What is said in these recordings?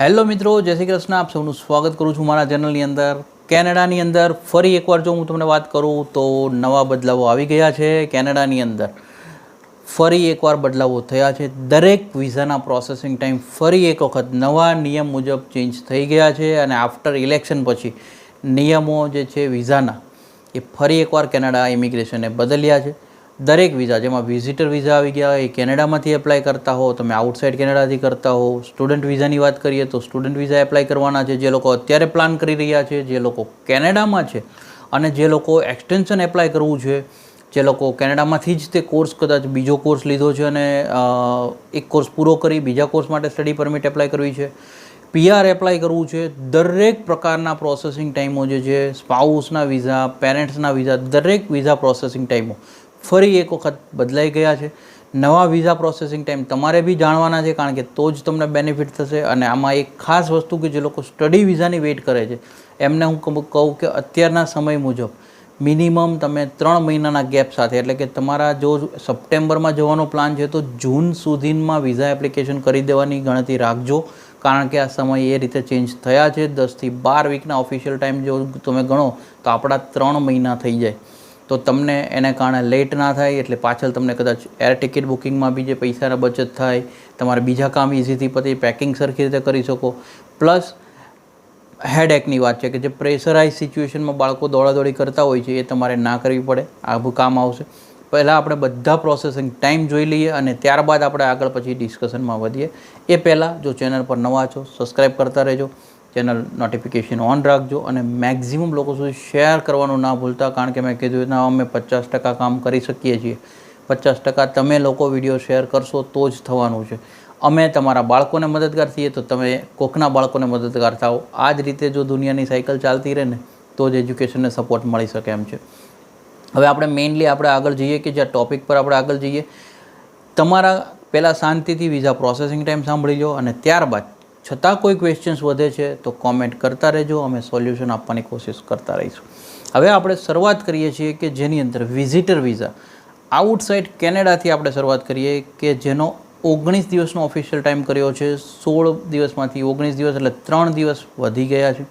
Hello મિત્રો, જય શ્રી કૃષ્ણ. આપ સૌનું સ્વાગત કરું છું મારા ચેનલની અંદર. કેનેડાની અંદર ફરી એકવાર જો હું તમને વાત કરું તો નવા બદલાવો આવી ગયા છે કેનેડાની અંદર. ફરી એકવાર બદલાવો થયા છે. દરેક વિઝાના પ્રોસેસિંગ ટાઈમ ફરી એક વખત નવા નિયમ મુજબ ચેન્જ થઈ ગયા છે અને આફ્ટર ઇલેક્શન પછી નિયમો જે છે વિઝાના, એ ફરી એકવાર કેનેડા ઇમિગ્રેશને બદલ્યા છે. દરેક વિઝા જેમાં વિઝિટર વિઝા આવી ગયા એ કેનેડામાંથી એપ્લાય કરતા હો, તમે આઉટસાઇડ કેનેડાથી કરતા હો સ્ટુડન્ટ વિઝાની વાત કરીએ તો સ્ટુડન્ટ વિઝા એપ્લાય કરવાના છે, જે લોકો અત્યારે પ્લાન કરી રહ્યા છે, જે લોકો કેનેડામાં છે, અને જે લોકો એક્સટેન્શન એપ્લાય કરવું છે, જે લોકો કેનેડામાંથી જ તે કોર્સ કદાચ બીજો કોર્સ લીધો છે અને એક કોર્સ પૂરો કરી, બીજા કોર્સ માટે સ્ટડી પરમિટ એપ્લાય કરવી છે. પીઆર એપ્લાય કરવું છે, દરેક પ્રકારના પ્રોસેસિંગ ટાઈમો જે છે સ્પાઉસના વિઝા પેરેન્ટ્સના વિઝા દરેક વિઝા પ્રોસેસિંગ ટાઈમો ફરી એક વખત બદલાઈ ગયા છે. નવા વિઝા પ્રોસેસિંગ ટાઈમ તમારે બી જાણવાના છે કારણ કે તો જ તમને બેનિફિટ થશે અને આમાં એક ખાસ વસ્તુ કે જે લોકો સ્ટડી વિઝાની વેઇટ કરે છે. એમને હું કહું કે અત્યારના સમય મુજબ મિનિમમ તમે ત્રણ મહિનાના ગેપ સાથે એટલે કે તમારા જો સપ્ટેમ્બરમાં જવાનો પ્લાન છે તો જૂન સુધીમાં વિઝા એપ્લિકેશન કરી દેવાની ગણતરી રાખજો. કારણ કે આ સમય એ રીતે ચેન્જ થયા છે. દસથી બાર વીકના ઓફિશિયલ ટાઈમ જો તમે ગણો તો આપણા ત્રણ મહિના થઈ જાય. તો તમને એને કારણે લેટ ના થાય, એટલે પાછળ તમને કદાચ એર ટિકિટ બુકિંગમાં બી જે પૈસાના બચત થાય, તમારે બીજા કામ ઇઝીથી પતી પેકિંગ સરખી રીતે કરી શકો. પ્લસ હેડએકની વાત છે કે જે પ્રેશરાઇઝ સિચ્યુએશનમાં બાળકો દોડાદોડી કરતા હોય છે, એ તમારે ના કરવી પડે. આવું કામ આવશે. પહેલાં આપણે બધા પ્રોસેસિંગ ટાઈમ જોઈ લઈએ અને ત્યારબાદ આપણે આગળ પછી ડિસ્કશનમાં વધીએ. એ પહેલાં જો ચેનલ પર નવા છો સબસ્ક્રાઈબ કરતા રહેજો. ચેનલ નોટિફિકેશન ઓન રાખજો અને મેક્ઝિમમ લોકો સુધી શેર કરવાનું ના ભૂલતા, કારણ કે મેં કીધું ના, અમે પચાસ ટકા કામ કરી શકીએ છીએ. પચાસ ટકા તમે લોકો વીડિયો શેર કરશો તો જ થવાનું છે. અમે તમારા બાળકોને મદદગાર થઈએ તો તમે કોકના બાળકોને મદદગાર થાઓ. આ જ રીતે જો દુનિયાની સાયકલ ચાલતી રહે ને, તો જ એજ્યુકેશનને સપોર્ટ મળી શકે એમ છે. હવે આપણે મેઇનલી આપણે આગળ જઈએ કે જે ટોપિક પર આપણે આગળ જઈએ. તમારા પહેલાં શાંતિથી વિઝા પ્રોસેસિંગ ટાઈમ સાંભળી લો અને ત્યારબાદ છતાં કોઈ ક્વેશ્ચન્સ વધે છે, તો કોમેન્ટ કરતા રહેજો. અમે સોલ્યુશન આપવાની કોશિશ કરતા રહીશું. હવે આપણે શરૂઆત કરીએ છીએ કે જેની અંદર વિઝિટર વિઝા આઉટસાઇડ કેનેડાથી આપણે શરૂઆત કરીએ કે જેનો ઓગણીસ દિવસનો ઓફિશિયલ ટાઈમ કર્યો છે, સોળ દિવસમાંથી ઓગણીસ દિવસ એટલે ત્રણ દિવસ વધી ગયા છે.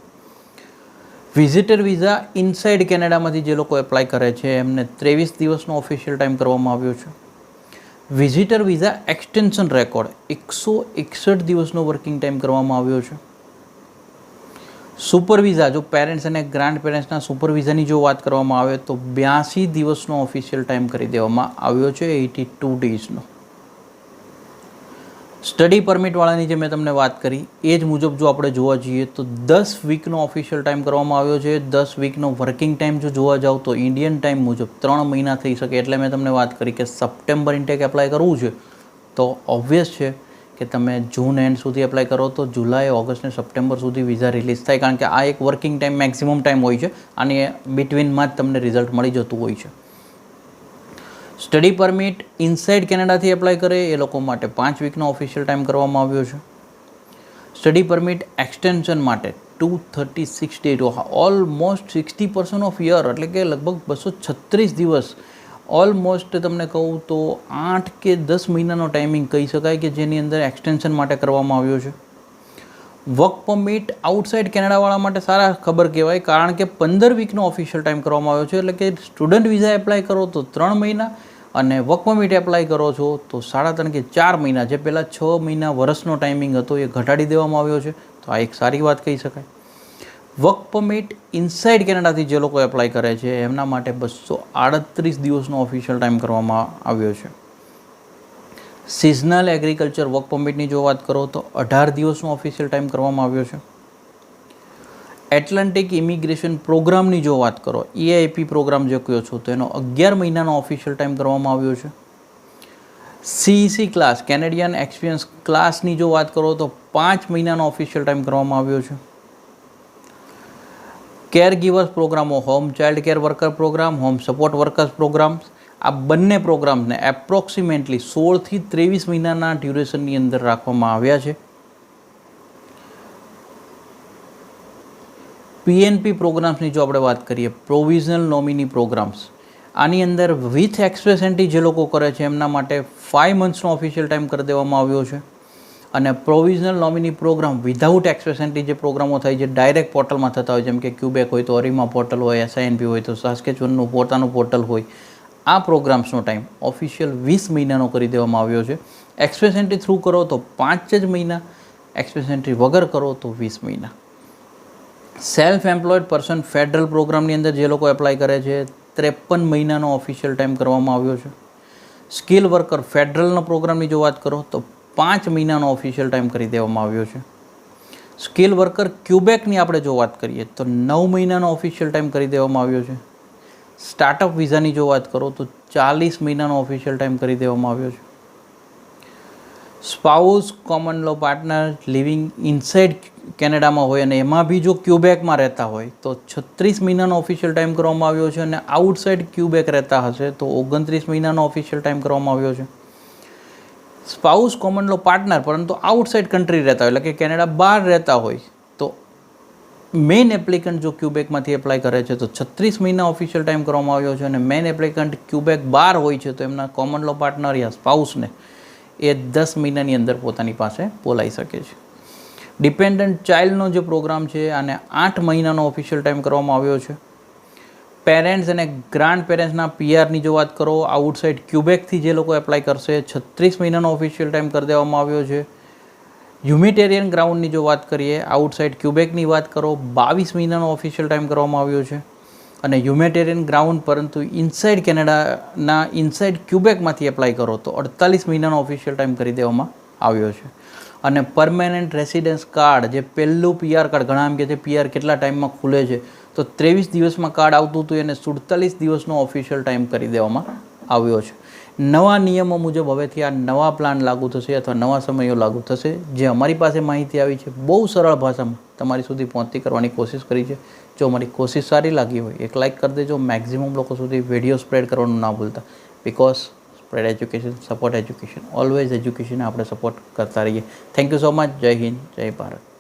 વિઝિટર વિઝા ઇનસાઇડ કેનેડામાંથી જે લોકો એપ્લાય કરે છે, એમને ત્રેવીસ દિવસનો ઓફિશિયલ ટાઈમ કરવામાં આવ્યો છે. વિઝિટર વિઝા એક્સટેન્શન રેકોર્ડ એકસો એકસઠ દિવસનો વર્કિંગ ટાઈમ કરવામાં આવ્યો છે. સુપર વિઝા જો પેરેન્ટ્સ અને ગ્રાન્ડ પેરેન્ટ્સના સુપર વિઝાની જો વાત કરવામાં આવે તો બ્યાસી દિવસનો ઓફિશિયલ ટાઈમ કરી દેવામાં આવ્યો છે એટી ટુ ડેઝનો સ્ટડી પરમિટવાળાની જે મેં તમને વાત કરી, એ જ મુજબ જો આપણે જોવા જઈએ તો દસ વીકનો ઓફિશિયલ ટાઈમ કરવામાં આવ્યો છે. દસ વીકનો વર્કિંગ ટાઈમ જો જોવા જાઓ તો ઇન્ડિયન ટાઈમ મુજબ ત્રણ મહિના થઈ શકે. એટલે મેં તમને વાત કરી કે સપ્ટેમ્બર ઇન્ટેક એપ્લાય કરવું છે. તો ઓબ્વિયસ છે કે તમે જૂન એન્ડ સુધી એપ્લાય કરો તો જુલાઈ ઓગસ્ટ ને સપ્ટેમ્બર સુધી વિઝા રિલીઝ થાય. કારણ કે આ એક વર્કિંગ ટાઈમ મેક્સિમમ ટાઈમ હોય છે. અને બિટવીનમાં જ તમને રિઝલ્ટ મળી જતું હોય છે. સ્ટડી પરમિટ ઇનસાઇડ કેનેડાથી એપ્લાય કરે એ લોકો માટે પાંચ વીકનો ઓફિશિયલ ટાઈમ કરવામાં આવ્યો છે. સ્ટડી પરમિટ એક્સટેન્શન માટે two thirty six day almost sixty percent of year એટલે કે લગભગ બસો છત્રીસ દિવસ. ઓલમોસ્ટ તમને કહું તો આઠ કે દસ મહિનાનો ટાઈમિંગ કહી શકાય કે જેની અંદર એક્સટેન્શન માટે કરવામાં આવ્યો છે. વર્ક પરમિટ આઉટસાઇડ કેનેડાવાળા માટે સારા ખબર કહેવાય, કારણ કે પંદર વીકનો ઓફિશિયલ ટાઈમ કરવામાં આવ્યો છે. એટલે કે સ્ટુડન્ટ વિઝા એપ્લાય કરો તો ત્રણ મહિના અને વર્ક પરમિટ એપ્લાય કરો છો તો સાડા ત્રણ કે ચાર મહિના. જે પહેલાં છ મહિના વર્ષનો ટાઈમિંગ હતો, એ ઘટાડી દેવામાં આવ્યો છે. તો આ એક સારી વાત કહી શકાય. વર્ક પરમિટ ઇનસાઇડ કેનેડાથી જે લોકો એપ્લાય કરે છે, એમના માટે બસો આડત્રીસ દિવસનો ઓફિશિયલ ટાઈમ કરવામાં આવ્યો છે. સિઝનલ એગ્રીકલ્ચર વર્ક પરમિટની જો વાત કરો તો અઢાર દિવસનો ઓફિશિયલ ટાઈમ કરવામાં આવ્યો છે. એટલાન્ટિક ઇમિગ્રેશન પ્રોગ્રામની જો વાત કરો ઈઆઈપી પ્રોગ્રામ જે કહો છો, તો એનો અગિયાર મહિનાનો ઓફિશિયલ ટાઈમ કરવામાં આવ્યો છે. સીઈસી ક્લાસ કેનેડિયન એક્સપિરિયન્સ ક્લાસની જો વાત કરો તો પાંચ મહિનાનો ઓફિશિયલ ટાઈમ કરવામાં આવ્યો છે. કેર ગીવર્સ પ્રોગ્રામો home child care worker programme home support workers programme આ બંને પ્રોગ્રામ્સને એપ્રોક્સિમેટલી સોળથી ત્રેવીસ મહિનાના ડ્યુરેશનની અંદર રાખવામાં આવ્યા છે. પીએનપી પ્રોગ્રામ્સની જો આપણે વાત કરીએ પ્રોવિઝનલ નોમિની પ્રોગ્રામ્સ, આની અંદર વિથ એક્સપ્રેસ એન્ટ્રી જે લોકો કરે છે, એમના માટે ફાઇવ મંથ્સનો ઓફિશિયલ ટાઈમ કરી દેવામાં આવ્યો છે. અને પ્રોવિઝનલ નોમિની પ્રોગ્રામ વિધાઉટ એક્સપેસન્ટી જે પ્રોગ્રામો થાય છે ડાયરેક્ટ પોર્ટલમાં થતા હોય, જેમ કે ક્યુબેક હોય તો અરીમા પોર્ટલ હોય એસઆઈએનપી હોય તો સાસ્કેચવનનું પોતાનું પોર્ટલ હોય આ પ્રોગ્રામ્સનો ટાઈમ ઓફિશિયલ વીસ મહિનાનો કરી દેવામાં આવ્યો છે. એક્સપેસન્ટી થ્રુ કરો તો પાંચ જ મહિના. એક્સપેસન્ટી વગર કરો તો વીસ મહિના. સેલ્ફ એમ્પ્લોયડ પર્સન ફેડરલ પ્રોગ્રામની અંદર જે લોકો એપ્લાય કરે છે, ત્રેપન મહિનાનો ઓફિશિયલ ટાઈમ કરવામાં આવ્યો છે. સ્કિલ વર્કર ફેડરલનો પ્રોગ્રામની જો વાત કરો તો પાંચ મહિનાનો ઓફિશિયલ ટાઈમ કરી દેવામાં આવ્યો છે. સ્કિલ વર્કર ક્યુબેકની આપણે જો વાત કરીએ તો નવ મહિનાનો ઓફિશિયલ ટાઈમ કરી દેવામાં આવ્યો છે. સ્ટાર્ટઅપ વિઝાની જો વાત કરો તો ચાલીસ મહિનાનો ઓફિશિયલ ટાઈમ કરી દેવામાં આવ્યો છે. Spouse common law partner living inside કેનેડામાં હોય અને એમાં બી જો ક્યુબેકમાં રહેતા હોય, તો છત્રીસ મહિનાનો ઓફિશિયલ ટાઈમ કરવામાં આવ્યો છે અને આઉટસાઇડ ક્યુબેક રહેતા હશે, તો ઓગણત્રીસ મહિનાનો ઓફિશિયલ ટાઈમ કરવામાં આવ્યો છે. સ્પાઉસ કોમન લો પાર્ટનર પરંતુ આઉટસાઇડ કન્ટ્રી રહેતા હોય, એટલે કે કેનેડા બહાર રહેતા હોય મેઇન એપ્લિકન્ટ જો ક્યુબેકમાંથી એપ્લાય કરે છે, તો છત્રીસ મહિના ઓફિશિયલ ટાઈમ કરવામાં આવ્યો છે અને મેઇન એપ્લિકન્ટ ક્યુબેક બહાર હોય છે, તો એમના કોમન લો પાર્ટનર યા સ્પાઉસને એ દસ મહિનાની અંદર પોતાની પાસે બોલાવી શકે છે. ડિપેન્ડન્ટ ચાઇલ્ડનો જે પ્રોગ્રામ છે, આને આઠ મહિનાનો ઓફિશિયલ ટાઈમ કરવામાં આવ્યો છે. પેરેન્ટ્સ અને ગ્રાન્ડ પેરેન્ટ્સના પીઆરની જો વાત કરો આઉટસાઇડ ક્યુબેકથી જે લોકો એપ્લાય કરશે, છત્રીસ મહિનાનો ઓફિશિયલ ટાઈમ કરી દેવામાં આવ્યો છે. હ્યુમિટેરિયન ગ્રાઉન્ડની જો વાત કરીએ, આઉટસાઇડ ક્યુબેકની વાત કરો, બાવીસ મહિનાનો ઓફિશિયલ ટાઈમ કરવામાં આવ્યો છે. અને હ્યુમેટેરિયન ગ્રાઉન્ડ પરંતુ ઇનસાઇડ કેનેડાના ઇનસાઇડ ક્યુબેકમાંથી એપ્લાય કરો તો અડતાલીસ મહિનાનો ઓફિશિયલ ટાઈમ કરી દેવામાં આવ્યો છે. અને પરમેનન્ટ રેસિડન્સ કાર્ડ જે પહેલું પીઆર કાર્ડ ઘણા એમ કે છે પીઆર કેટલા ટાઈમમાં ખુલે છે, તો ત્રેવીસ દિવસમાં કાર્ડ આવતું હતું, એને સુડતાલીસ દિવસનો ઓફિશિયલ ટાઈમ કરી દેવામાં આવ્યો છે. નવા નિયમો મુજબ હવેથી આ નવા પ્લાન લાગુ થશે અથવા નવા સમયો લાગુ થશે. જે અમારી પાસે માહિતી આવી છે, બહુ સરળ ભાષામાં તમારી સુધી પહોંચતી કરવાની કોશિશ કરી છે. જો અમારી કોશિશ સારી લાગી હોય, એક લાઇક કરી દેજો. મેક્ઝિમમ લોકો સુધી વીડિયો સ્પ્રેડ કરવાનું ના ભૂલતા. Because spread education support education always education આપણે સપોર્ટ કરતા રહીએ. થેન્ક યુ સો મચ જય હિન્દ, જય ભારત.